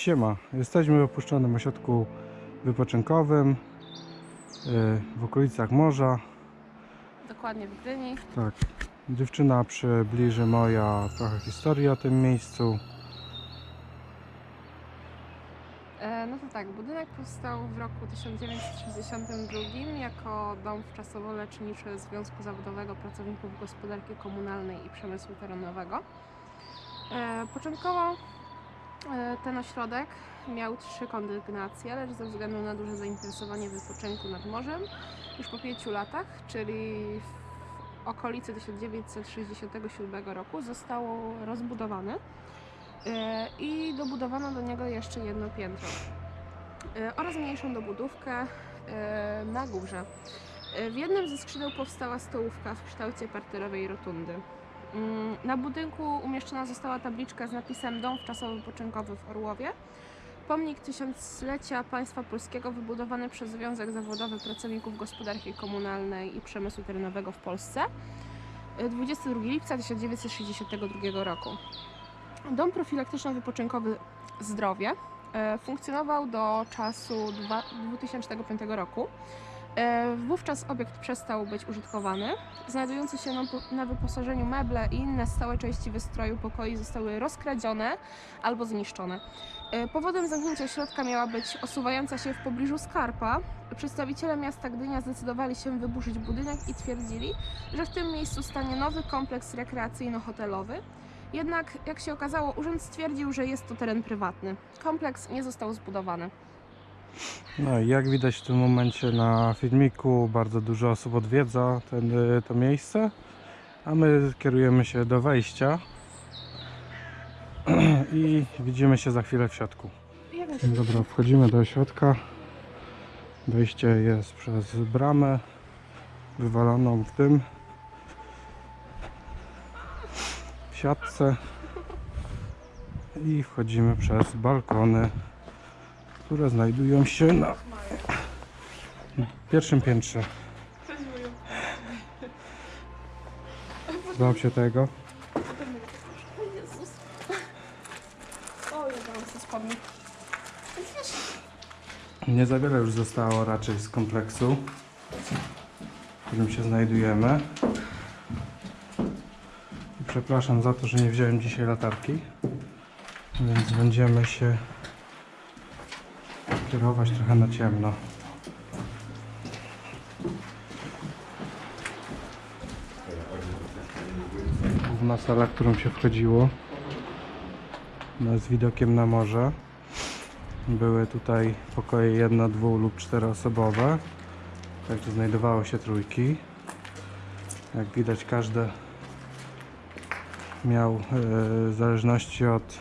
Siema, jesteśmy w opuszczonym ośrodku wypoczynkowym yy, w okolicach morza. Dokładnie w Gdyni. Tak, dziewczyna przybliży moja trochę historii o tym miejscu. E, No to tak, budynek powstał w roku 1962 jako dom wczasowo-leczniczy Związku Zawodowego Pracowników Gospodarki Komunalnej i Przemysłu Terenowego. E, Początkowo ten ośrodek miał trzy kondygnacje, lecz ze względu na duże zainteresowanie wypoczynku nad morzem już po pięciu latach, czyli w okolicy 1967 roku zostało rozbudowane. E, i dobudowano do niego jeszcze jedno piętro e, oraz mniejszą dobudówkę e, na górze. E, W jednym ze skrzydeł powstała stołówka w kształcie parterowej rotundy. Mm, Na budynku umieszczona została tabliczka z napisem Dom wczasowo-wypoczynkowy w Orłowie. Pomnik tysiąclecia państwa polskiego wybudowany przez Związek Zawodowy Pracowników Gospodarki Komunalnej i Przemysłu Terenowego w Polsce e, 22 lipca 1962 roku. Dom profilaktyczno-wypoczynkowy Zdrowie e, funkcjonował do czasu dwa- 2005 roku. E, Wówczas obiekt przestał być użytkowany. Znajdujące się na, wyposażeniu meble i inne stałe części wystroju pokoi zostały rozkradzione albo zniszczone. E, Powodem zamknięcia środka miała być osuwająca się w pobliżu skarpa. Przedstawiciele miasta Gdynia zdecydowali się wyburzyć budynek i twierdzili, że w tym miejscu stanie nowy kompleks rekreacyjno-hotelowy. Jednak, jak się okazało, urząd stwierdził, że jest to teren prywatny. Kompleks nie został zbudowany. No i jak widać w tym momencie na filmiku, bardzo dużo osób odwiedza ten, to miejsce, a my kierujemy się do wejścia i widzimy się za chwilę w środku. Dobra, wchodzimy do środka. Wejście jest przez bramę wywaloną w tym w siatce i wchodzimy przez balkony, które znajdują się na pierwszym piętrze. Bał się tego. Nie za wiele już zostało raczej z kompleksu, w którym się znajdujemy. I Przepraszam za to, że nie wziąłem dzisiaj latarki, więc będziemy się kierować trochę na ciemno. Główna sala, którą się wchodziło, no, z widokiem na morze. Były tutaj pokoje jedno, dwu lub czteroosobowe. Także znajdowało się trójki. Jak widać każde miał e, w zależności od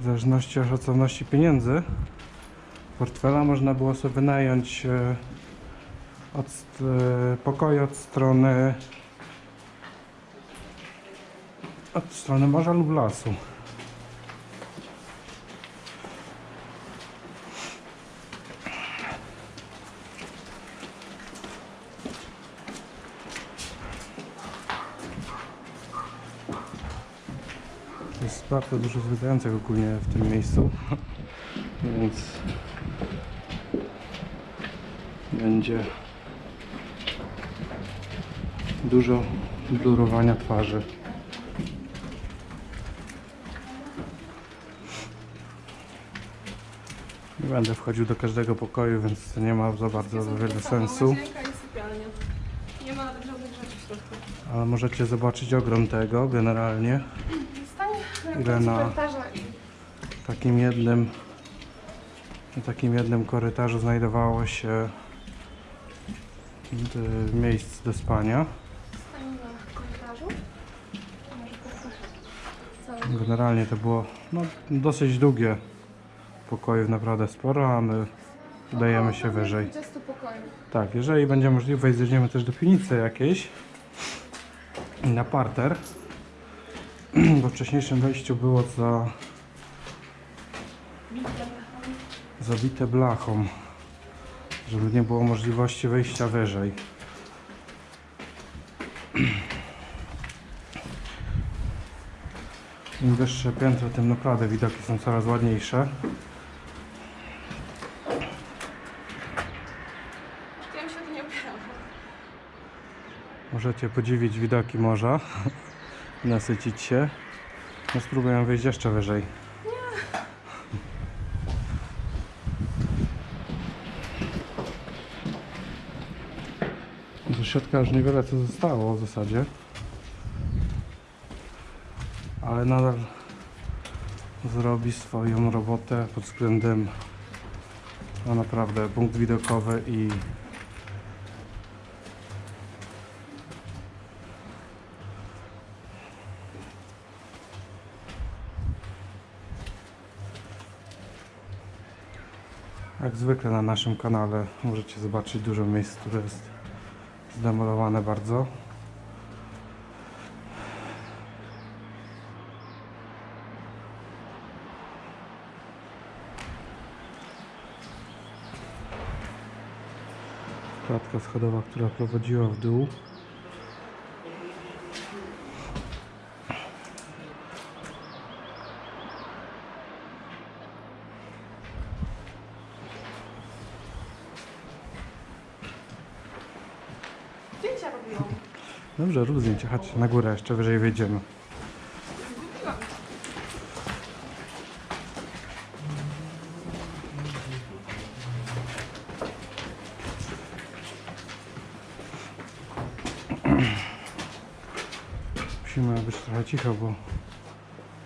w zależności od szacowności pieniędzy portfela można było sobie wynająć e, od e, pokoju od strony od strony morza lub lasu. Jest bardzo dużo zwiedzających ogólnie w tym miejscu, więc będzie dużo blurowania twarzy. Nie będę wchodził do każdego pokoju, więc to nie ma za bardzo wiele sensu. Nie ma żadnych rzeczy w środku. Ale możecie zobaczyć ogrom tego generalnie. Ile na- takim jednym na takim jednym korytarzu znajdowało się miejsce do spania. Generalnie to było no, dosyć długie pokojów, naprawdę sporo, a my udajemy się wyżej. 20 pokoi. Tak, jeżeli będzie możliwość, zejdziemy też do piwnicy jakiejś na parter, bo w wcześniejszym wejściu było za zabite blachą, żeby nie było możliwości wejścia wyżej. Im wyższe piętro, tym naprawdę widoki są coraz ładniejsze. Się tu nie. Możecie podziwić widoki morza, nasycić się. No spróbuję wyjść jeszcze wyżej. Środka już niewiele co zostało w zasadzie. Ale nadal zrobi swoją robotę pod względem no naprawdę punkt widokowy i Jak zwykle na naszym kanale możecie zobaczyć dużo miejsc, które jest zdemolowane bardzo. Klatka schodowa, która prowadziła w dół. Zdjęcia robiłam. Dobrze, rób zdjęcie, chodź na górę, jeszcze wyżej. Zgubiłam. Musimy być trochę cicho, bo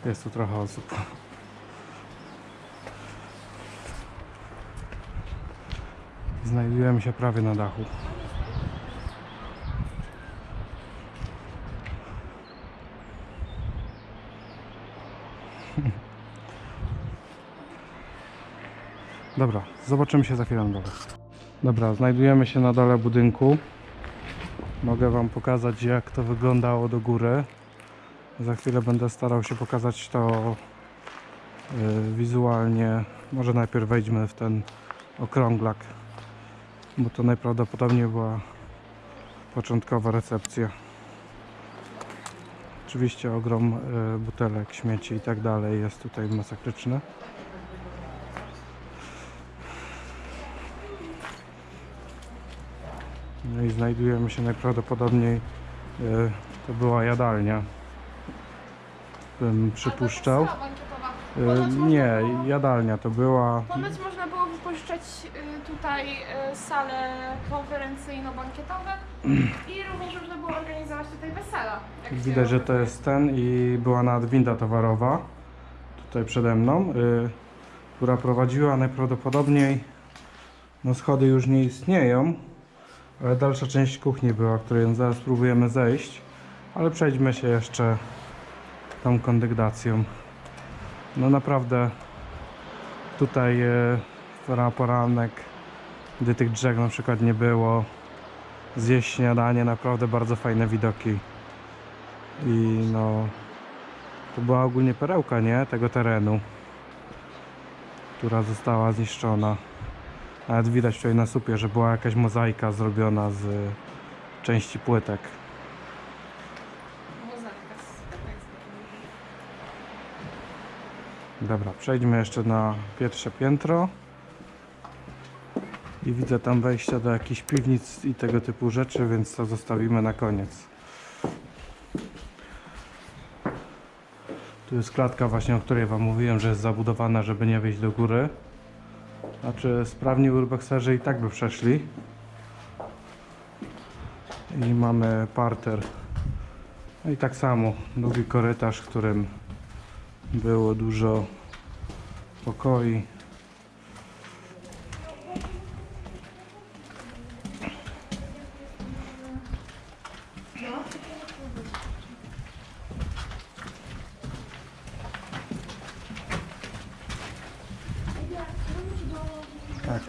jest tu trochę osób. Znajdujemy się prawie na dachu. Dobra, zobaczymy się za chwilę na dole. Dobra, znajdujemy się na dole budynku. Mogę Wam pokazać jak to wyglądało do góry. Za chwilę będę starał się pokazać to y, wizualnie. Może najpierw wejdźmy w ten okrąglak, bo to najprawdopodobniej była początkowa recepcja. Oczywiście ogrom y, butelek, śmieci i tak dalej jest tutaj masakryczny. No i znajdujemy się najprawdopodobniej, y, to była jadalnia, bym przypuszczał. Bankietowa. Nie, jadalnia to była. Ponoć można było wypożyczać y, tutaj sale konferencyjno-bankietowe i również można było organizować tutaj wesela. Widać, że to jest ten i była nawet winda towarowa tutaj przede mną, która prowadziła najprawdopodobniej, no schody już nie istnieją, ale dalsza część kuchni była, której zaraz spróbujemy zejść, ale przejdźmy się jeszcze tą kondygnacją. No naprawdę tutaj na poranek, gdy tych drzew na przykład nie było, zjeść śniadanie, naprawdę bardzo fajne widoki. I no, to była ogólnie perełka, nie? Tego terenu, która została zniszczona. Nawet widać tutaj na supie, że była jakaś mozaika zrobiona z y, części płytek. Dobra, przejdźmy jeszcze na pierwsze piętro. I widzę tam wejścia do jakichś piwnic i tego typu rzeczy, więc to zostawimy na koniec. Tu jest klatka właśnie, o której Wam mówiłem, że jest zabudowana, żeby nie wejść do góry. Znaczy sprawni urbexerzy i tak by przeszli. I mamy parter. No i tak samo, długi korytarz, w którym było dużo pokoi.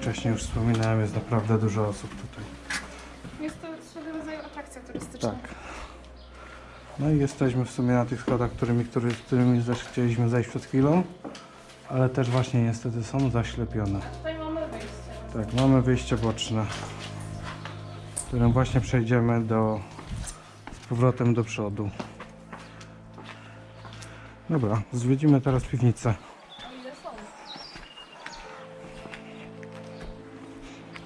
Wcześniej już wspominałem, jest naprawdę dużo osób tutaj. Jest to swego rodzaju atrakcja turystyczna. Tak. No i jesteśmy w sumie na tych schodach, którymi, który, którymi też chcieliśmy zejść przed chwilą, ale też właśnie niestety są zaślepione. Tutaj mamy wejście. Tak, mamy wyjście boczne, którym właśnie przejdziemy do, z powrotem do przodu. Dobra, zwiedzimy teraz piwnicę.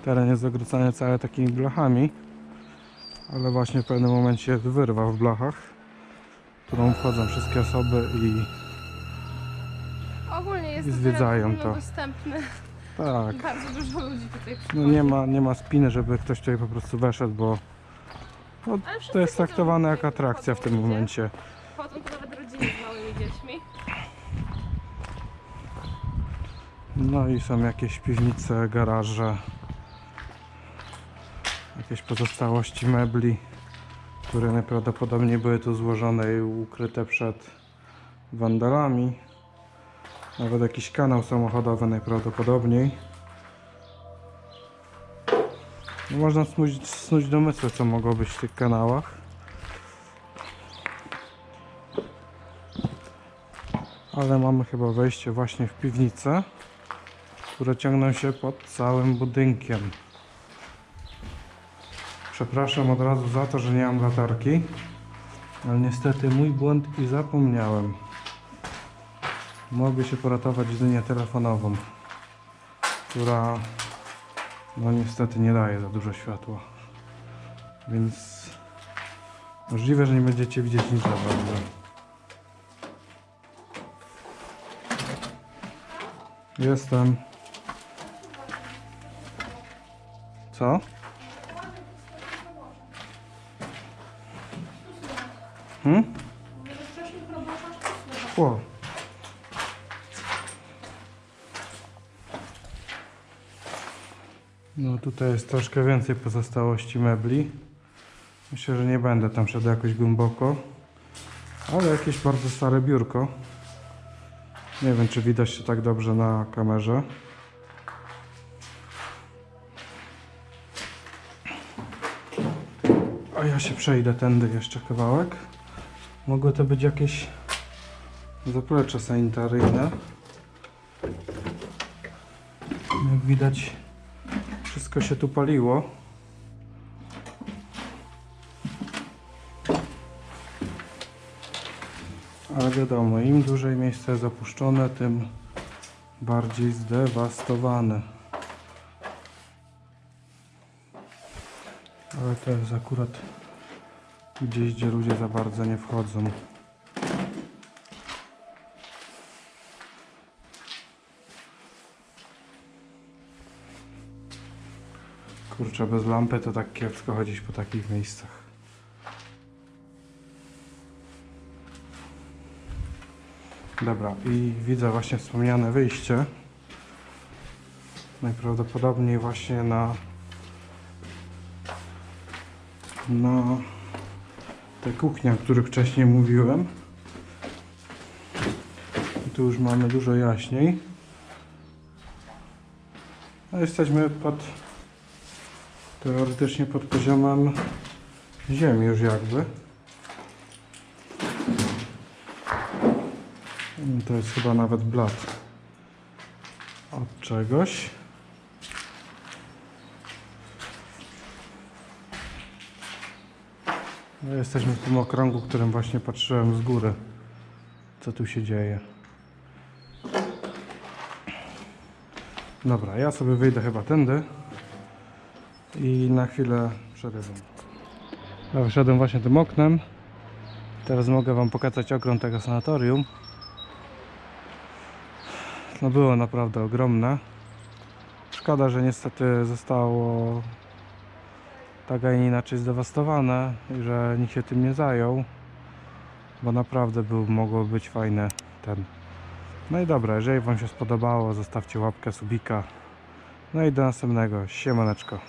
Teren jest zagracany cały takimi blachami, ale właśnie w pewnym momencie jest wyrwa w blachach, którą wchodzą wszystkie osoby i Ogólnie jest I to zwiedzają teren to. dostępny. tak, Bardzo dużo ludzi tutaj no przychodzi. nie ma, nie ma spiny, żeby ktoś tutaj po prostu weszedł, bo no, wszyscy to jest traktowane jak atrakcja w tym ludzie. momencie. Chodzą tu nawet rodziny z małymi dziećmi. No i są jakieś piwnice, garaże, jakieś pozostałości mebli, które najprawdopodobniej były tu złożone i ukryte przed wandalami. Nawet jakiś kanał samochodowy najprawdopodobniej. Można snuć, snuć domysły, co mogło być w tych kanałach. Ale mamy chyba wejście właśnie w piwnicę które ciągną się pod całym budynkiem. Przepraszam od razu za to, że nie mam latarki, ale niestety mój błąd i zapomniałem. Mogę się poratować jedynie telefonową, która no niestety nie daje za dużo światła. Więc możliwe, że nie będziecie widzieć nic za bardzo. Jestem. Co? Hmm? O. No tutaj jest troszkę więcej pozostałości mebli. Myślę, że nie będę tam szedł jakoś głęboko. Ale jakieś bardzo stare biurko. Nie wiem, czy widać się tak dobrze na kamerze. A ja się przejdę tędy jeszcze kawałek. Mogły to być jakieś zaplecze sanitaryjne. Jak widać, wszystko się tu paliło. Ale wiadomo, im dłużej miejsce jest opuszczone, tym bardziej zdewastowane. Ale to jest akurat gdzieś, gdzie ludzie za bardzo nie wchodzą. Kurczę, bez lampy to tak kiepsko chodzić po takich miejscach. Dobra, i widzę właśnie wspomniane wyjście. Najprawdopodobniej właśnie na na te kuchnie, o których wcześniej mówiłem. I tu już mamy dużo jaśniej. No jesteśmy pod teoretycznie pod poziomem ziemi już jakby. To jest chyba nawet blat od czegoś. No, jesteśmy w tym okrągu, którym właśnie patrzyłem z góry, co tu się dzieje. Dobra, ja sobie wyjdę chyba tędy i na chwilę przerywam. Ja wyszedłem właśnie tym oknem. Teraz mogę Wam pokazać ogrom tego sanatorium. No było naprawdę ogromne. Szkoda, że niestety zostało tak, a inaczej zdewastowane i że nikt się tym nie zajął, bo naprawdę był, mogło być fajne ten. No i dobra, jeżeli Wam się spodobało, zostawcie łapkę, subika. No i do następnego. Siemaneczko.